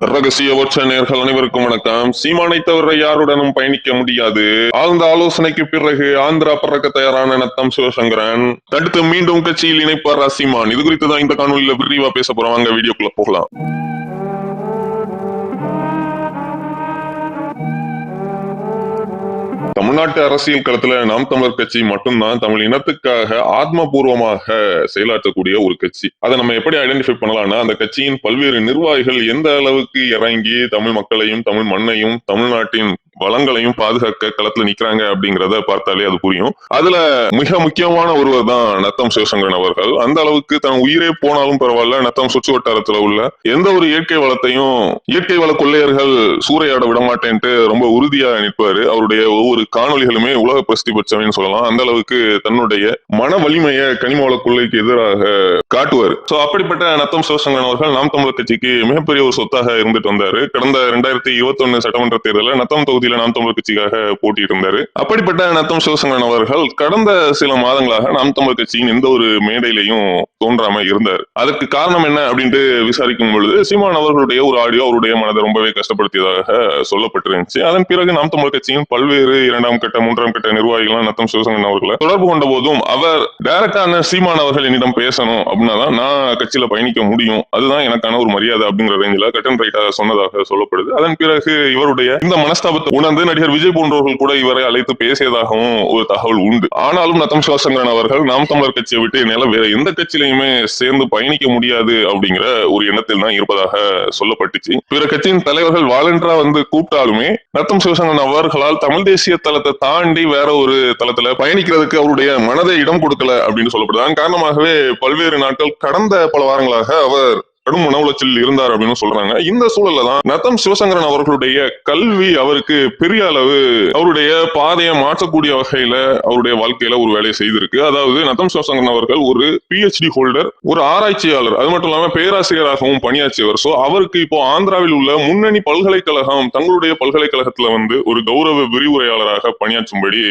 ரகசிய ஒற்ற நேர்கள் அனைவருக்கும் வணக்கம். சீமானை தவிர யாருடனும் பயணிக்க முடியாது. ஆழ்ந்த ஆலோசனைக்கு பிறகு ஆந்திரா பறக்க தயாரான நத்தம் சிவசங்கரன். தடுத்து மீண்டும் கட்சியில் இணைப்பார் சீமான்? இது குறித்து தான் இந்த காணொலியில விரிவா பேச போறோம். அங்க வீடியோக்குள்ள போகலாம். தமிழ்நாட்டு அரசியல் களத்துல நாம் தமிழர் கட்சி மட்டும்தான் தமிழ் இனத்துக்காக ஆத்மபூர்வமாக செயலாற்றக்கூடிய ஒரு கட்சி. அதை நம்ம எப்படி ஐடென்டிஃபை பண்ணலாம்னா அந்த கட்சியின் பல்வேறு நிர்வாகிகள் எந்த அளவுக்கு இறங்கி தமிழ் மக்களையும் தமிழ் மண்ணையும் தமிழ்நாட்டின் வளங்களையும் பாதுகாக்க களத்துல நிக்கிறாங்க அப்படிங்கறத பார்த்தாலே அது புரியும். அதுல மிக முக்கியமான ஒருவர் தான் நத்தம் சிவசங்கரன் அவர்கள். அந்த அளவுக்கு தன் உயிரே போனாலும் பரவாயில்ல நத்தம் சுற்று வட்டாரத்துல உள்ள எந்த ஒரு இயற்கை வளத்தையும் இயற்கை வள கொள்ளையர்கள் சூறையாட விடமாட்டேன்ட்டு ரொம்ப உறுதியா நிற்பாரு. அவருடைய ஒவ்வொரு காணொளிகளுமே உலக பிரசித்தி பெற்றவைன்னு சொல்லலாம். அந்த அளவுக்கு தன்னுடைய மன வலிமையை கனிம வள கொள்ளைக்கு எதிராக காட்டுவார். சோ அப்படிப்பட்ட நத்தம் சிவசங்கரன் அவர்கள் நாம் தமிழர் கட்சிக்கு மிகப்பெரிய ஒரு சொத்தாக இருந்துட்டு வந்தாரு. கடந்த இரண்டாயிரத்தி இருபத்தி ஒன்னு சட்டமன்ற தேர்தலில் நத்தம் தொகுதி தொகுதியில நாம் தமிழர் கட்சிக்காக போட்டிட்டு இருந்தாரு அப்படிப்பட்ட நத்தம் சிவசங்கரன் அவர்கள் கடந்த சில மாதங்களாக நாம் தமிழர் கட்சியின் எந்த ஒரு மேடையிலையும் தோன்றாம இருந்தார். அதற்கு காரணம் என்ன அப்படின்ட்டு விசாரிக்கும் பொழுது சீமான் அவர்களுடைய ஒரு ஆடியோ அவருடைய மனதை ரொம்பவே கஷ்டப்படுத்தியதாக சொல்லப்பட்டிருந்துச்சு. அதன் பிறகு நாம் தமிழர் கட்சியின் பல்வேறு இரண்டாம் கட்ட மூன்றாம் கட்ட நிர்வாகிகள் நத்தம் சிவசங்கரன் அவர்களை தொடர்பு கொண்ட போதும் அவர் டைரக்டான சீமான் அவர்கள் என்னிடம் பேசணும் அப்படின்னா தான் நான் கட்சியில பயணிக்க முடியும். அதுதான் எனக்கான ஒரு மரியாதை அப்படிங்கிற ரேஞ்சில கட்டன் ரைட்டாக சொன்னதாக சொல்லப்படுது. அதன் பிறகு இவருடைய இந்த மனஸ்தாபத்தை உணர்ந்து நடிகர் விஜய் போன்றவர்கள் கூட இவரை அழைத்து பேசியதாகவும் ஒரு தகவல் உண்டு. ஆனாலும் நத்தம் சிவசங்கரன் அவர்கள் நாம் தமிழர் கட்சியை விட்டு என்னால வேற எந்த கட்சியிலையுமே சேர்ந்து பயணிக்க முடியாது அப்படிங்கிற ஒரு எண்ணத்தில் தான் இருப்பதாக சொல்லப்பட்டுச்சு. பிற கட்சியின் தலைவர்கள் வாலண்டரா வந்து கூப்பிட்டாலுமே நத்தம் சிவசங்கரன் அவர்களால் தமிழ் தேசிய தளத்தை தாண்டி வேற ஒரு தளத்துல பயணிக்கிறதுக்கு அவருடைய மனதை இடம் கொடுக்கல அப்படின்னு சொல்லப்படுது. அதன் காரணமாகவே பல்வேறு நாட்கள் கடந்த பல வாரங்களாக அவர் கடும் மன உளைச்சலில் இருந்தார் அப்படின்னு சொல்றாங்க. இந்த சூழல்ல தான் நத்தம் சிவசங்கரன் அவர்களுடைய கல்வி அவருக்கு பெரிய அளவு அவருடைய பாதையை மாற்றக்கூடிய வகையில அவருடைய வாழ்க்கையில ஒரு வேலையை செய்திருக்கு. அதாவது நத்தம் சிவசங்கரன் அவர்கள் ஒரு பிஹெச்டி ஹோல்டர் ஒரு ஆராய்ச்சியாளர் அது மட்டும் இல்லாம பேராசிரியராகவும் பணியாற்றியவர் சோ அவருக்கு இப்போ ஆந்திராவில் உள்ள முன்னணி பல்கலைக்கழகம் தங்களுடைய பல்கலைக்கழகத்துல வந்து ஒரு கௌரவ விரிவுரையாளராக பணியாற்றும்படி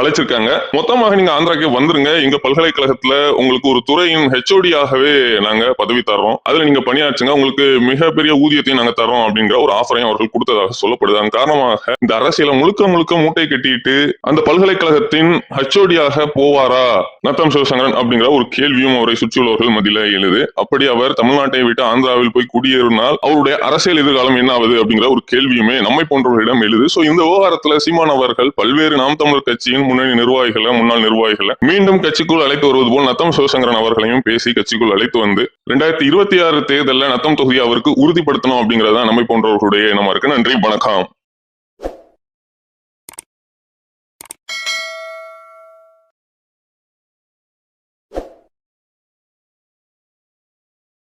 அழைச்சிருக்காங்க. மொத்தமாக நீங்க ஆந்திராக்கே வந்துருங்க. எங்க பல்கலைக்கழகத்துல உங்களுக்கு ஒரு துறையின் ஹெச்ஓடியாகவே நாங்க பதவி தர்றோம். அதுல நீங்க பணியாற்றுங்க. உங்களுக்கு மிகப்பெரிய ஊதியத்தையும் நாங்க தரோம் அப்படிங்கிற ஒரு ஆஃபரையும் அவர்கள் கொடுத்ததாக சொல்லப்படுது அதன் காரணமாக இந்த அரசியல முழுக்க முழுக்க மூட்டை கட்டிட்டு அந்த பல்கலைக்கழகத்தின் ஹெச்ஓடியாக போவாரா நத்தம் சிவசங்கரன் அப்படிங்கிற ஒரு கேள்வியும் அவரை சுற்றியுள்ளவர்கள் மத்தியில எழுது. அப்படி அவர் தமிழ்நாட்டை விட்டு ஆந்திராவில் போய் குடியேறினால் அவருடைய அரசியல் எதிர்காலம் என்ன ஆகுது அப்படிங்கிற ஒரு கேள்வியுமே நம்மை போன்றவர்களிடம் எழுது. சோ இந்த விவகாரத்துல சீமான் அவர்கள் பல்வேறு நாம் தமிழர் கட்சியின் முன்னணி நிர்வாகிகளை முன்னாள் நிர்வாகிகளை மீண்டும் கட்சிக்குள் அழைத்து வருவது போல் நத்தம் சிவசங்கரன் அவர்களையும் பேசி கட்சிக்குள் அழைத்து வந்து ரெண்டாயிரத்தி இருபத்தி ஆறு தேர்தலில் நத்தம் தொகுதி அவருக்கு உறுதிப்படுத்தணும் அப்படிங்கறதா நம்மை போன்றவர்களுடைய எண்ணமா இருக்கு. நன்றி வணக்கம்.